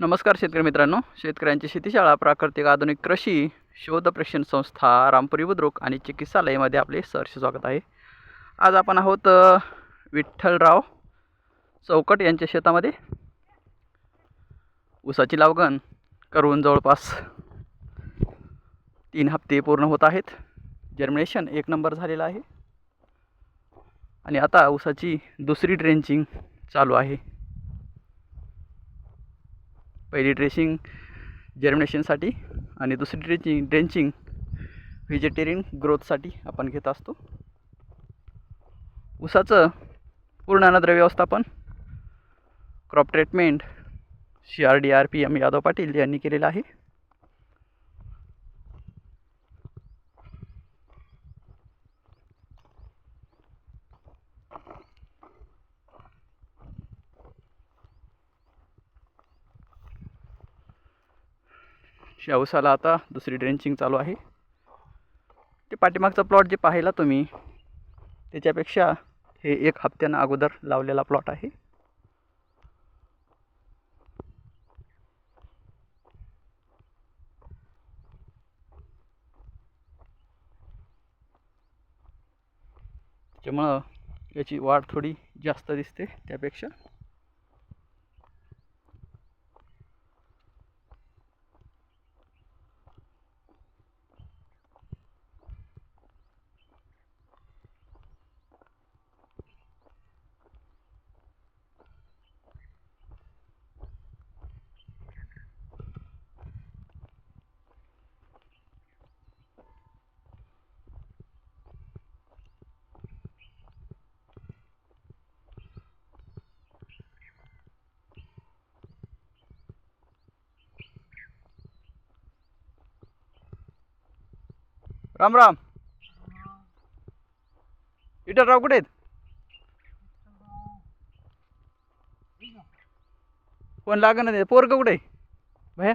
नमस्कार शेतकरी मित्रांनो. शेतकऱ्यांची शेतीशाळा प्राकृतिक आधुनिक कृषी शोध प्रशिक्षण संस्था रामपुरी बुद्रुक आणि चिकित्सालयामध्ये आपले सहर्ष स्वागत आहे. आज आपण आहोत विठ्ठलराव चौकट यांच्या शेतामध्ये. ऊसाची लावगण करून जवळपास तीन हप्ते पूर्ण होत आहेत. जर्मिनेशन एक नंबर झालेला आहे. आणि आता ऊसाची दुसरी ड्रेंचिंग चालू आहे. पहिली ड्रेसिंग जर्मिनेशनसाठी आणि दुसरी ड्रेचिंग ड्रेंचिंग व्हेजिटेरियन ग्रोथसाठी आपण घेत असतो. ऊसाचं पूर्ण अन्नद्रव्य व्यवस्थापन crop treatment C R D R P M Yadav Patil यांनी केलेलं आहे. शाऊसाला आता दुसरी ड्रेंचिंग चालू आहे. ते पाठीमागचा प्लॉट जे पाहिला तुम्ही त्याच्यापेक्षा हे एक हप्त्यानं अगोदर लावलेला प्लॉट आहे. त्याच्यामुळं याची वाढ थोडी जास्त दिसते त्यापेक्षा. राम राम. इटरराव कुठे आहेत? फोन लागणार नाही. पोरग कुठे आहे? भया?